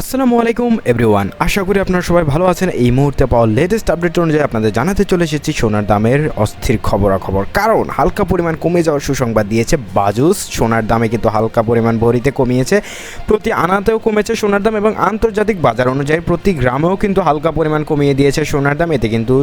আসসালামু আলাইকুম এভরিওয়ান আশা করি আপনারা সবাই ভালো আছেন। এই মুহূর্তে পাওয়া লেটেস্ট আপডেট অনুযায়ী আপনাদের জানাতে চলে এসেছি সোনার দামের অস্থির খবরাখবর। কারণ হালকা পরিমাণ কমে যাওয়ার সুসংবাদ দিয়েছে বাজুস। সোনার দামে কিন্তু হালকা পরিমাণ ভরিতে কমিয়েছে। প্রতি আনাতেও কমেছে সোনার দাম এবং আন্তর্জাতিক বাজার অনুযায়ী প্রতি গ্রামেও কিন্তু হালকা পরিমাণ কমিয়ে দিয়েছে সোনার দাম। এতে কিন্তু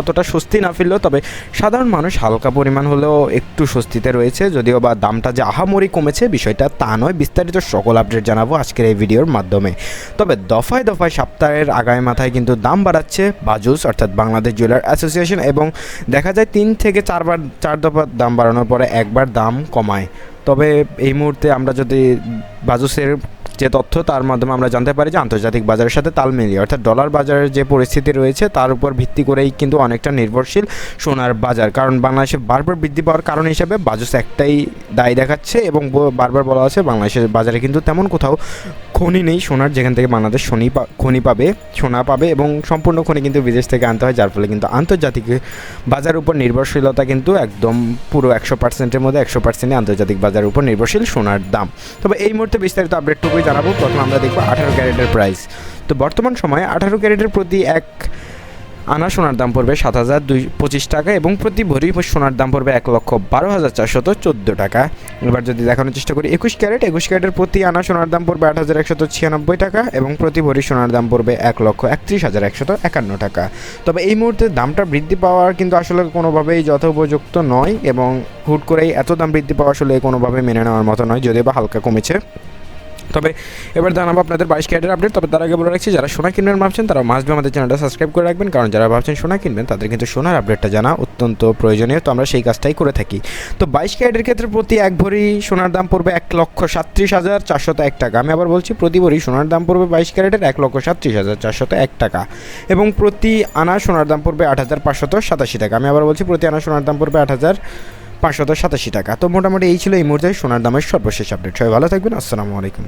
অতটা স্বস্তি না ফিরলেও, তবে সাধারণ মানুষ হালকা পরিমাণ হলেও একটু স্বস্তিতে রয়েছে। যদিও বা দামটা যে আহামরি কমেছে, বিষয়টা তা নয়। বিস্তারিত সকল আপডেট জানাব আজকের এই ভিডিওর মাধ্যমে। তবে দফায় দফায় সপ্তাহের আগামী মাথায় কিন্তু দাম বাড়াচ্ছে বাজুস, অর্থাৎ বাংলাদেশ জুয়েলার অ্যাসোসিয়েশন এবং দেখা যায় তিন থেকে চারবার, চার দফা দাম বাড়ানোর পরে একবার দাম কমায়। তবে এই মুহূর্তে আমরা যদি বাজুসের যে তথ্য, তার মাধ্যমে আমরা জানতে পারি যে আন্তর্জাতিক বাজারের সাথে তাল মিলিয়ে, অর্থাৎ ডলার বাজারের যে পরিস্থিতি রয়েছে, তার উপর ভিত্তি করেই কিন্তু অনেকটা নির্ভরশীল সোনার বাজার। কারণ বাংলাদেশে বারবার বৃদ্ধি পাওয়ার কারণ হিসাবে বাজুস একটাই দায় দেখাচ্ছে এবং বারবার বলা আছে বাংলাদেশের বাজারে কিন্তু তেমন কোথাও খনি নেই, সোনার, যেখান থেকে বাংলাদেশ শনি খনি পাবে, সোনা পাবে এবং সম্পূর্ণ খনি কিন্তু বিদেশ থেকে আনতে হয়, যার ফলে কিন্তু আন্তর্জাতিক বাজার উপর নির্ভরশীলতা কিন্তু একদম পুরো একশো পার্সেন্টের মধ্যে একশো পার্সেন্টই আন্তর্জাতিক বাজারের উপর নির্ভরশীল সোনার দাম। তবে এই মুহূর্তে বিস্তারিত আপডেটটুকুই জানাব, প্রথমে আমরা দেখব আঠারো ক্যারেটের প্রাইস তো বর্তমান সময়ে আঠারো ক্যারেটের প্রতি এক আনা সোনার দাম পড়বে সাত হাজার দুই পঁচিশ টাকা এবং প্রতি ভরি সোনার দাম পড়বে এক লক্ষ বারো হাজার চারশত চোদ্দ টাকা। এবার যদি দেখানোর চেষ্টা করি, একুশ ক্যারেট, একুশ ক্যারেটের প্রতি আনা সোনার দাম পড়বে আট হাজার একশত ছিয়ানব্বই টাকা এবং প্রতি ভরি সোনার দাম পড়বে এক লক্ষ একত্রিশ হাজার একশত একান্ন টাকা। তবে এই মুহূর্তে দামটা বৃদ্ধি পাওয়ার কিন্তু আসলে কোনোভাবেই যথোপযুক্ত নয় এবং হুট করেই এত দাম বৃদ্ধি পাওয়া আসলে কোনোভাবে মেনে নেওয়ার মতো নয়, যদিও বা হালকা কমেছে। তবে এবার জানাব আপনাদের বাইশ ক্যারেটের আপডেট তবে তার আগে বলে রাখছি, যারা সোনা কিনবেন ভাবছেন তারা মাস্ট আমাদের চ্যানেলটা সাবস্ক্রাইব করে রাখবেন। কারণ যারা ভাবছেন সোনা কিনবেন, তাদের কিন্তু সোনার আপডেটটা জানা অত্যন্ত প্রয়োজনীয়। তো আমরা সেই কাজটাই করে থাকি। তো বাইশ ক্যারেটের ক্ষেত্রে প্রতি এক ভরি সোনার দাম পড়বে এক লক্ষ সাতত্রিশ হাজার চারশত এক টাকা। আমি আবার বলছি, প্রতি ভরি সোনার দাম পড়বে বাইশ ক্যারেটের এক লক্ষ সাতত্রিশ হাজার চারশত এক টাকা। এবং প্রতি আনা সোনার দাম পড়বে আট হাজার পাঁচশত সাতাশি টাকা। আমি আবার বলছি, প্রতি আনা সোনার দাম পড়বে আট হাজার পাঁচশত সাতাশি টাকা। তো মোটামুটি এই ছিল এই মুহূর্তে সোনার দামের সর্বশেষ আপডেট সবাই ভালো থাকবেন, আসসালামু আলাইকুম।